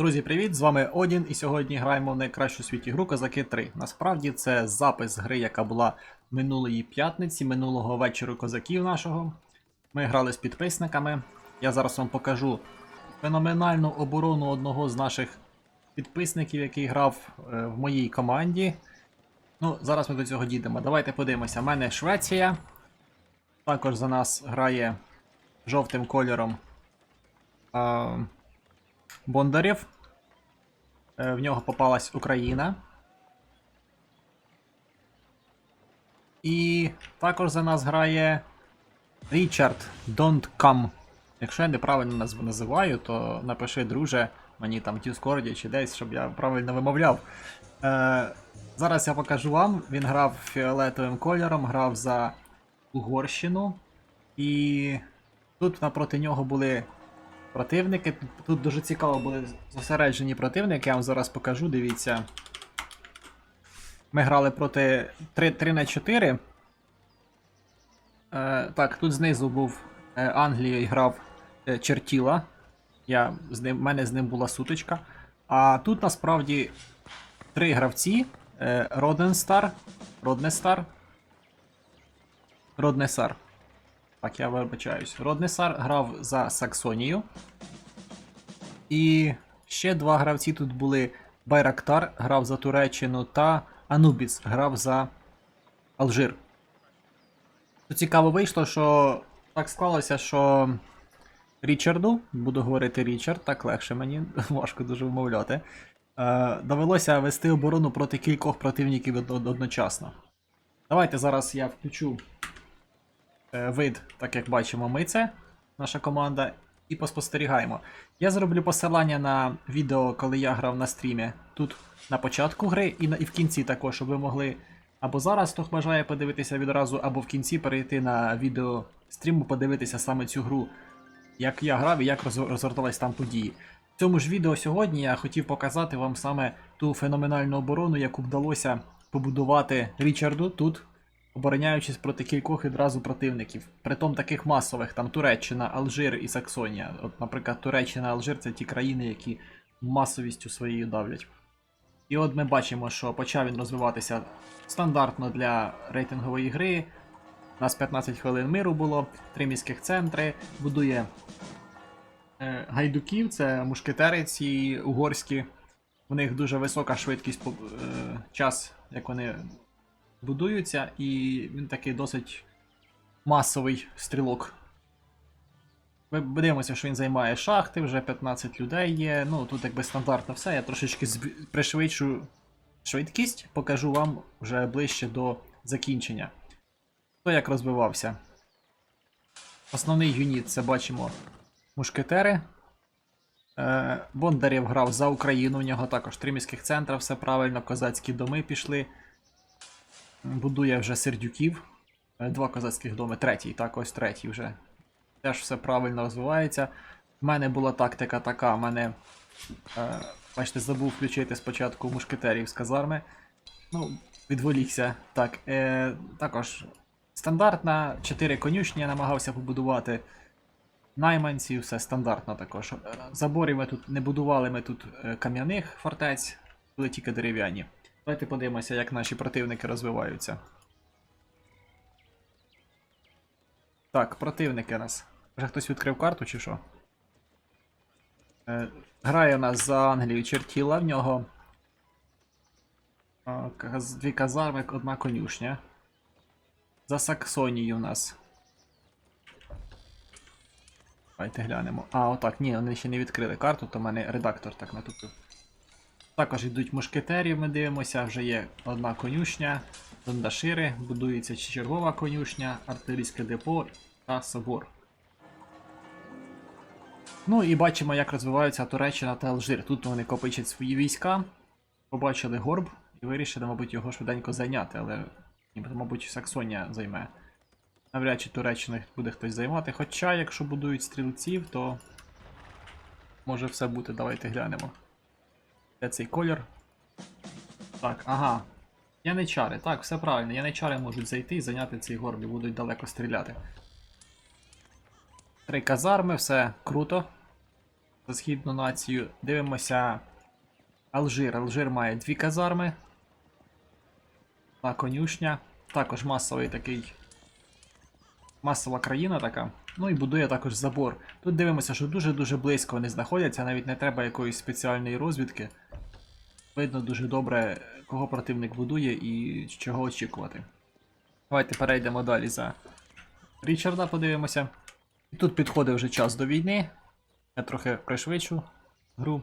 Друзі, привіт! З вами Одін, і сьогодні граємо в найкращу світі гру Козаки 3. Насправді це запис гри, яка була минулої п'ятниці, минулого вечора козаків нашого. Ми грали з підписниками. Я зараз вам покажу феноменальну оборону одного з наших підписників, який грав е, в моїй команді. Ну, зараз ми до цього дійдемо. Давайте подивимося. У мене Швеція. Також за нас грає жовтим кольором. А, Бондарєв. Е, В нього попалась Україна. І також за нас грає Річард Don't Come. Якщо я неправильно назву називаю, то напиши, друже, мені там в Діскорді чи десь, щоб я правильно вимовляв. Е, зараз я покажу вам. Він грав фіолетовим кольором, грав за Угорщину. І тут напроти нього були противники. Тут, дуже цікаво були зосереджені противники, я вам зараз покажу, дивіться. Ми грали проти 3, 3 на 4. Е, так, тут знизу був е, і грав е, Чертіла. Я, з ним, в мене з ним була сутичка. А тут насправді три гравці: е, Роденстар, Роднестар. Роднесар. Так, я вибачаюсь. Роднесар грав за Саксонію. І ще два гравці тут були. Байрактар грав за Туреччину та Анубіс грав за Алжир. Тут цікаво вийшло, що так склалося, що Річарду, буду говорити Річард, так легше мені, важко дуже вмовляти. Е, довелося вести оборону проти кількох противників од- од- одночасно. Давайте зараз я включу вид, так як бачимо, ми це, наша команда, і поспостерігаємо. Я зроблю посилання на відео, коли я грав на стрімі. Тут на початку гри і, на, і в кінці також, щоб ви могли або зараз, хто бажає подивитися відразу, або в кінці перейти на відео стріму, подивитися саме цю гру, як я грав і як роз- розгортались там події. В цьому ж відео сьогодні я хотів показати вам саме ту феноменальну оборону, яку вдалося побудувати Річарду тут, обороняючись проти кількох відразу противників. Притом таких масових, там Туреччина, Алжир і Саксонія. От, наприклад, Туреччина, Алжир це ті країни, які масовістю своєю давлять. І от ми бачимо, що почав він розвиватися стандартно для рейтингової гри. У нас 15 хвилин миру було, три міських центри, будує е, гайдуків, це мушкетери ці угорські. У них дуже висока швидкість е, час, як вони будуються, і він такий досить масовий стрілок. Ми дивимося, що він займає шахти, вже 15 людей є. Ну, тут якби стандартно все. Я трошечки пришвидшу швидкість, покажу вам вже ближче до закінчення. Хто як розвивався? Основний юніт це бачимо мушкетери. Е, Бондарєв грав за Україну, у нього також три міських центра, все правильно, козацькі доми пішли. Будує вже сердюків. Е, Два козацьких доми, третій, так, ось третій вже. Теж все правильно розвивається. У мене була тактика така, у мене. Е, бачите, забув включити спочатку мушкетерів з казарми. Ну, відволікся. Так, е, також стандартна, 4 конюшні я намагався побудувати. Найманці, все стандартно також. Е, Заборів ми тут не будували ми тут е, кам'яних фортець, були тільки дерев'яні. Давайте подивимося, як наші противники розвиваються. Так, противники нас. Вже хтось відкрив карту чи що? Е, грає у нас за Англію Чертіла, в нього каз- дві казарми, одна конюшня. За Саксонію у нас. Давайте глянемо. А, отак, ні, вони ще не відкрили карту, то в мене редактор так натупив. Також йдуть мушкетерів, ми дивимося, вже є одна конюшня, дондашири, будується чергова конюшня, артилерійське депо та собор. Ну і бачимо, як розвиваються Туреччина та Алжир. Тут вони копичать свої війська, побачили горб і вирішили, мабуть, його швиденько зайняти, але, мабуть, Саксонія займе. Навряд чи Туреччина буде хтось займати. Хоча, якщо будують стрілців, то може все бути. Давайте глянемо. Де цей колір? Так, ага. Яничари, так, все правильно. Яничари можуть зайти і зайняти цей горб і будуть далеко стріляти. Три казарми, все круто. за східну націю. Дивимося Алжир. Алжир має дві казарми. Та конюшня. Також масовий такий. Масова країна така. Ну і будує також забор. Тут дивимося, що дуже-дуже близько вони знаходяться, навіть не треба якоїсь спеціальної розвідки. Видно дуже добре, кого противник будує і чого очікувати. Давайте перейдемо далі за Річарда, подивимося. І тут підходить вже час до війни. Я трохи пришвидшу гру.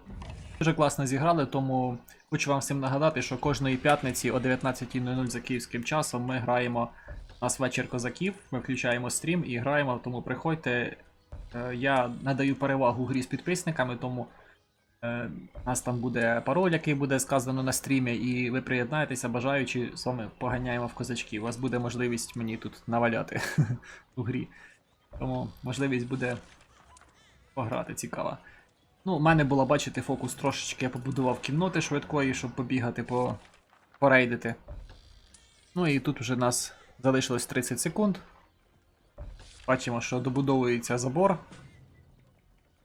Дуже класно зіграли, тому хочу вам всім нагадати, що кожної п'ятниці о 19.00 за київським часом ми граємо у нас вечір козаків, ми включаємо стрім і граємо, тому приходьте. Е, Я надаю перевагу грі з підписниками, тому е, у нас там буде пароль, який буде сказано на стрімі, і ви приєднаєтеся, бажаючи з вами поганяємо в козачки. У вас буде можливість мені тут наваляти у грі. Тому можливість буде пограти цікава. Ну, у мене було, бачите, фокус трошечки я побудував кімноти швидкої, щоб побігати по порейдити. Ну і тут вже нас залишилось 30 секунд. Бачимо, що добудовується забор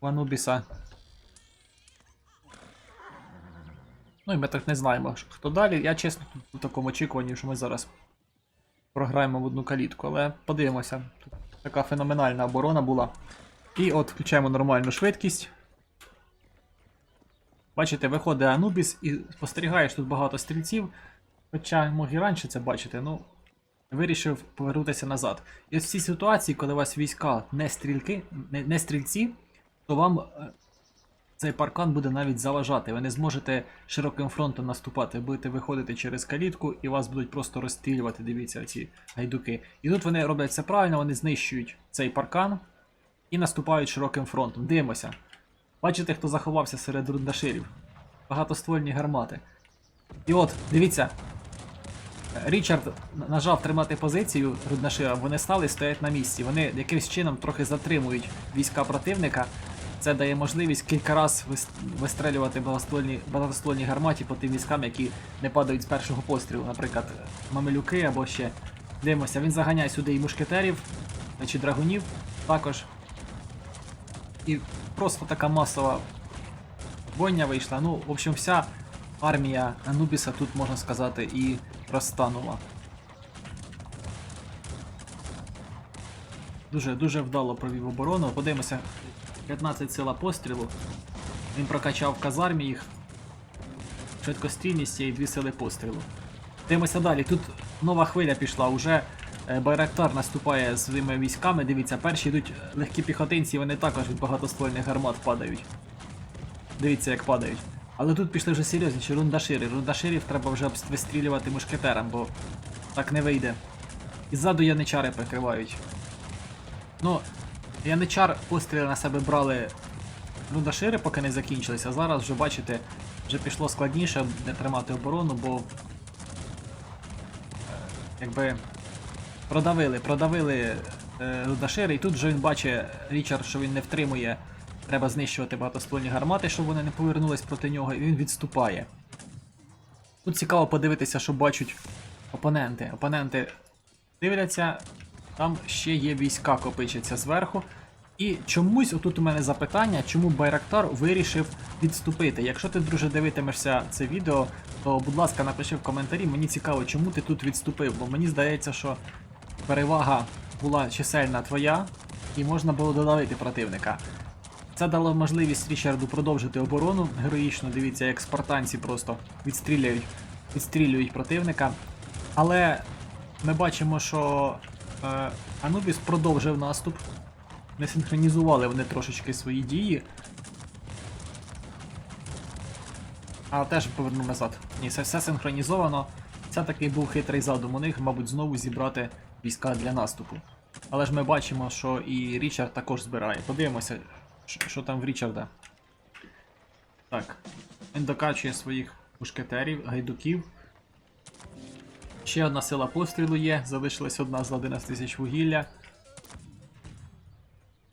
у Анубіса. Ну і ми так не знаємо, хто далі. Я чесно у такому очікуванні, що ми зараз програємо в одну калітку, але подивимося. Тут така феноменальна оборона була. І от включаємо нормальну швидкість. Бачите, виходить Анубіс і спостерігаєш тут багато стрільців. Хоча мог і раніше це бачити, ну. Вирішив повернутися назад. І ось в цій ситуації, коли у вас війська не стрільки, не, не стрільці, то вам е, цей паркан буде навіть заважати. Ви не зможете широким фронтом наступати. Ви будете виходити через калітку і вас будуть просто розстрілювати, дивіться, ці гайдуки. І тут вони роблять все правильно, вони знищують цей паркан і наступають широким фронтом. Дивимося. Бачите, хто заховався серед рундаширів? Багатоствольні гармати. І от, дивіться. Річард нажав тримати позицію Руднашира, вони стали стоять на місці. Вони якимось чином трохи затримують війська противника. Це дає можливість кілька разів вистрелювати багатоствольні, багатоствольні гарматі по тим військам, які не падають з першого пострілу, наприклад, мамелюки або ще. Дивимося, він заганяє сюди і мушкетерів, чи драгунів також. І просто така масова бойня вийшла. Ну, в общем, вся армія Анубіса тут, можна сказати, і розтанула. Дуже дуже вдало провів оборону. Подивимося, 15 сила пострілу. Він прокачав казармі їх. Швидкострільність є і 2 сили пострілу. Дивимося далі. Тут нова хвиля пішла. Уже е, Байрактар наступає своїми військами. Дивіться, перші йдуть легкі піхотинці, вони також від багатоствольних гармат падають. Дивіться, як падають. Але тут пішли вже серйозніші рундашири. Рундаширів треба вже вистрілювати мушкетерам, бо так не вийде. І ззаду яничари прикривають. Ну, яничар постріли на себе брали рундашири, поки не закінчилися. А зараз вже бачите, вже пішло складніше не тримати оборону, бо. Якби. Продавили, продавили е, рундашири, і тут вже він бачить Річард, що він не втримує. Треба знищувати багатоствольні гармати, щоб вони не повернулись проти нього, і він відступає. Тут цікаво подивитися, що бачать опоненти. Опоненти дивляться, там ще є війська копичаться зверху. І чомусь, отут у мене запитання, чому Байрактар вирішив відступити. Якщо ти, друже, дивитимешся це відео, то будь ласка, напиши в коментарі, мені цікаво, чому ти тут відступив, бо мені здається, що перевага була чисельна твоя, і можна було додавити противника. Це дало можливість Річарду продовжити оборону героїчно. Дивіться, як спартанці просто відстрілюють, відстрілюють противника. Але ми бачимо, що е, Анубіс продовжив наступ. Не синхронізували вони трошечки свої дії. А теж поверну назад. Ні, це все синхронізовано. Це такий був хитрий задум у них, мабуть, знову зібрати війська для наступу. Але ж ми бачимо, що і Річард також збирає. Подивимося, що там в Річарда. Так. Він докачує своїх мушкетерів, гайдуків. Ще одна сила пострілу є, залишилась одна з 11 тисяч вугілля.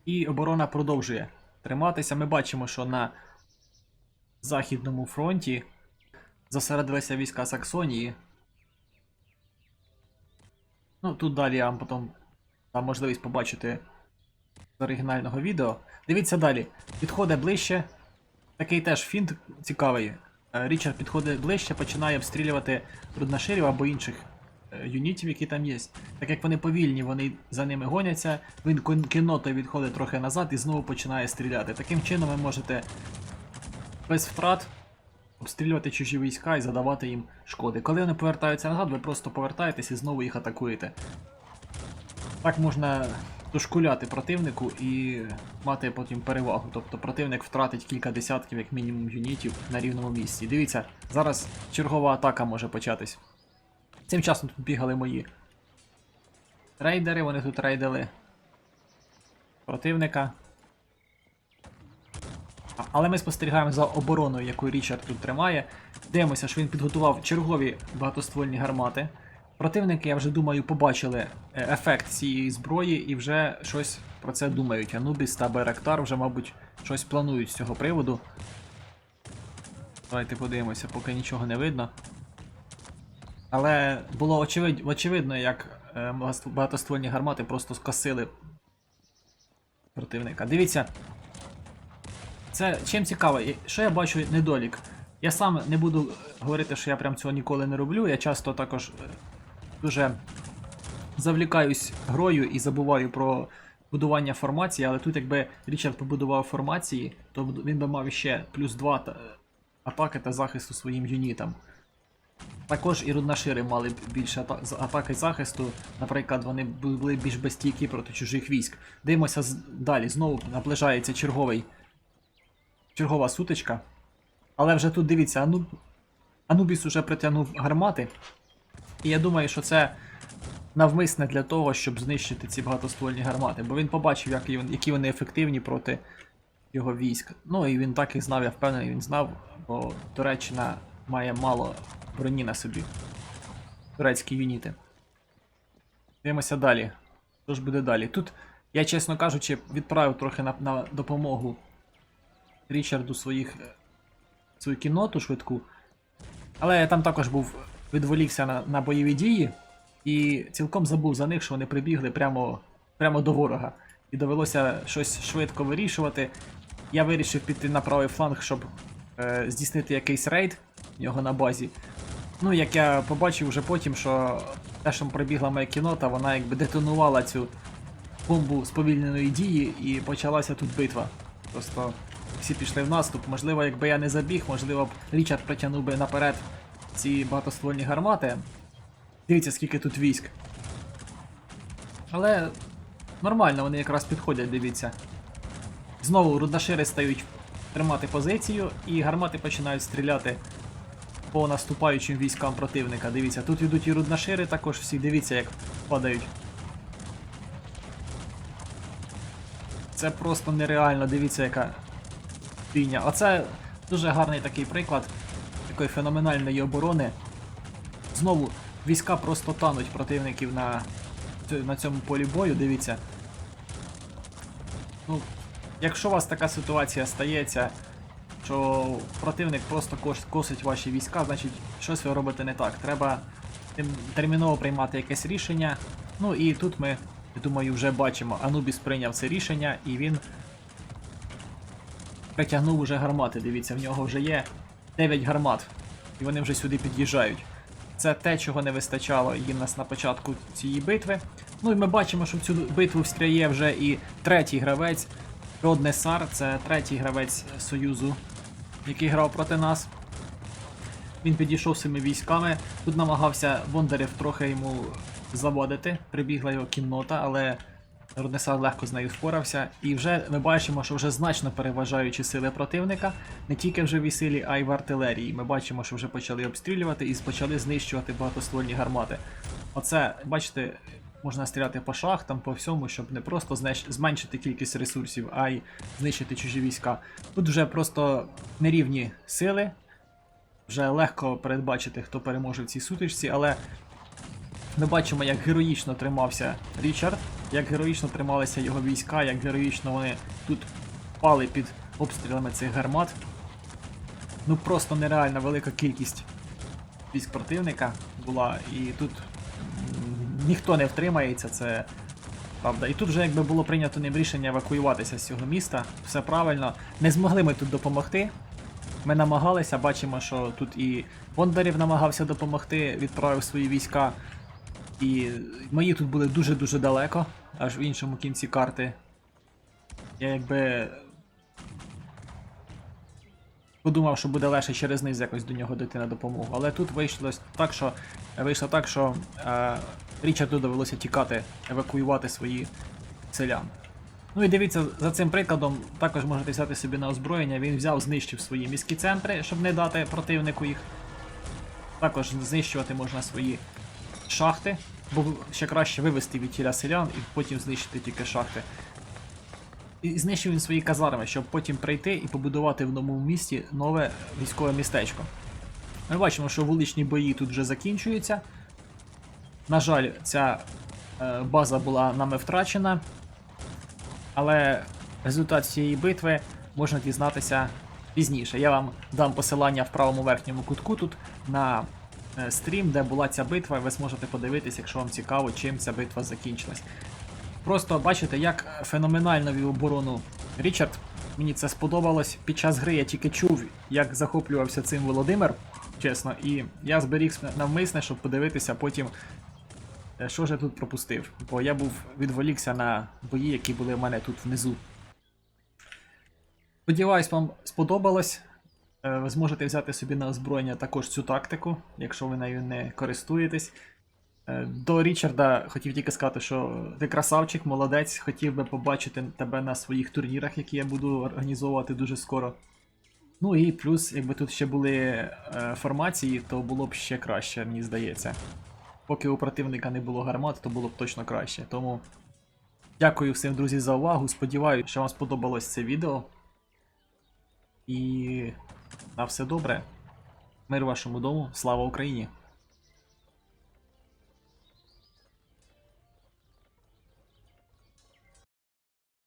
І оборона продовжує триматися. Ми бачимо, що на Західному фронті зосередилися війська Саксонії. Ну, тут далі я вам потім дам можливість побачити з оригінального відео. Дивіться далі. Підходить ближче. такий теж фінт цікавий. Е, Річард підходить ближче, починає обстрілювати руднаширів або інших е, юнітів, які там є. Так як вони повільні, вони за ними гоняться, він кіннотою відходить трохи назад і знову починає стріляти. Таким чином ви можете без втрат обстрілювати чужі війська і задавати їм шкоди. Коли вони повертаються назад, ви просто повертаєтесь і знову їх атакуєте. Так можна дошкуляти противнику і мати потім перевагу. Тобто противник втратить кілька десятків, як мінімум, юнітів на рівному місці. Дивіться, зараз чергова атака може початись. Цим часом тут бігали мої рейдери, вони тут рейдили противника. Але ми спостерігаємо за обороною, яку Річард тут тримає. Дивимося, що він підготував чергові багатоствольні гармати. Противники, я вже думаю, побачили е, ефект цієї зброї і вже щось про це думають. Анубіс та Байрактар вже, мабуть, щось планують з цього приводу. Давайте подивимося, поки нічого не видно. Але було очевидь, очевидно, як е, багатоствольні гармати просто скосили противника. Дивіться, це чим цікаво, що я бачу недолік. Я сам не буду говорити, що я прям цього ніколи не роблю. Я часто також е, дуже завлікаюсь грою і забуваю про будування формації, але тут, якби Річард побудував формації, то він би мав ще плюс 2 та, атаки та захисту своїм юнітам. Також і руднашири мали б більше ата- атаки захисту. Наприклад, вони були більш безстійкі проти чужих військ. Дивимося з- далі. Знову наближається черговий чергова сутичка. Але вже тут дивіться, Ануб... Анубіс уже притягнув гармати. І я думаю, що це навмисне для того, щоб знищити ці багатоствольні гармати. Бо він побачив, як, які вони ефективні проти його військ. Ну і він так і знав, я впевнений, він знав, бо Туреччина має мало броні на собі. Турецькі юніти. Дивимося далі. Що ж буде далі? Тут, я, чесно кажучи, відправив трохи на, на допомогу Річарду своїх е, свою кінноту швидку. Але там також був відволікся на, на бойові дії і цілком забув за них, що вони прибігли прямо, прямо до ворога. І довелося щось швидко вирішувати. Я вирішив піти на правий фланг, щоб е, здійснити якийсь рейд нього на базі. Ну, як я побачив вже потім, що те, що прибігла моя кінота, вона якби детонувала цю бомбу сповільненої дії і почалася тут битва. Просто всі пішли в наступ. Можливо, якби я не забіг, можливо б Річард притягнув би наперед ці багатоствольні гармати. Дивіться, скільки тут військ. Але нормально, вони якраз підходять, дивіться. Знову руднашири стають тримати позицію, і гармати починають стріляти по наступаючим військам противника. Дивіться, тут йдуть і руднашири також всі, дивіться, як падають. Це просто нереально, дивіться, яка бійня. Оце дуже гарний такий приклад такої феноменальної оборони. Знову війська просто тануть противників на, на цьому полі бою, дивіться. Ну, якщо у вас така ситуація стається, що противник просто косить ваші війська, значить щось ви робите не так. Треба терміново приймати якесь рішення. Ну і тут ми, я думаю, вже бачимо, Анубіс прийняв це рішення і він притягнув уже гармати. Дивіться, в нього вже є 9 гармат, і вони вже сюди під'їжджають. Це те, чого не вистачало їм нас на початку цієї битви. Ну і ми бачимо, що в цю битву встряє вже і третій гравець. Родне Сар, це третій гравець Союзу, який грав проти нас. Він підійшов своїми військами. Тут намагався Бондарєв трохи йому заводити. Прибігла його кіннота, але Руднесар легко з нею впорався. І вже ми бачимо, що вже значно переважаючи сили противника, не тільки в живій силі, а й в артилерії. Ми бачимо, що вже почали обстрілювати і почали знищувати багатоствольні гармати. Оце, бачите, можна стріляти по шахтам, по всьому, щоб не просто зменшити кількість ресурсів, а й знищити чужі війська. Тут вже просто нерівні сили. Вже легко передбачити, хто переможе в цій сутичці, але ми бачимо, як героїчно тримався Річард, як героїчно трималися його війська, як героїчно вони тут пали під обстрілами цих гармат. Ну просто нереально велика кількість військ противника була, і тут ніхто не втримається, це правда. І тут вже якби було прийнято ним рішення евакуюватися з цього міста, все правильно. Не змогли ми тут допомогти. Ми намагалися, бачимо, що тут і Бондарів намагався допомогти, відправив свої війська. І мої тут були дуже-дуже далеко, аж в іншому кінці карти. Я якби подумав, що буде легше через низ якось до нього дойти на допомогу. Але тут вийшло так, що вийшло так, що е, Річарду довелося тікати, евакуювати свої селян. Ну і дивіться, за цим прикладом також можете взяти собі на озброєння. Він взяв, знищив свої міські центри, щоб не дати противнику їх. Також знищувати можна свої шахти, бо ще краще вивести від тіля селян і потім знищити тільки шахти. І знищив він свої казарми, щоб потім прийти і побудувати в новому місті нове військове містечко. Ми бачимо, що вуличні бої тут вже закінчуються. На жаль, ця е, база була нами втрачена, але результат цієї битви можна дізнатися пізніше. Я вам дам посилання в правому верхньому кутку тут на стрім, де була ця битва, і ви зможете подивитися, якщо вам цікаво, чим ця битва закінчилась. Просто бачите, як феноменально вів оборону Річард. Мені це сподобалось. Під час гри я тільки чув, як захоплювався цим Володимир, чесно, і я зберіг навмисне, щоб подивитися потім, е, що ж я тут пропустив. Бо я був відволікся на бої, які були в мене тут внизу. Сподіваюсь, вам сподобалось. Е, Ви зможете взяти собі на озброєння також цю тактику, якщо ви нею не користуєтесь. Е, До Річарда хотів тільки сказати, що ти красавчик, молодець, хотів би побачити тебе на своїх турнірах, які я буду організовувати дуже скоро. Ну і плюс, якби тут ще були е, формації, то було б ще краще, мені здається. Поки у противника не було гармат, то було б точно краще. Тому дякую всім, друзі, за увагу. Сподіваюся, що вам сподобалось це відео. І на все добре. Мир вашому дому, слава Україні!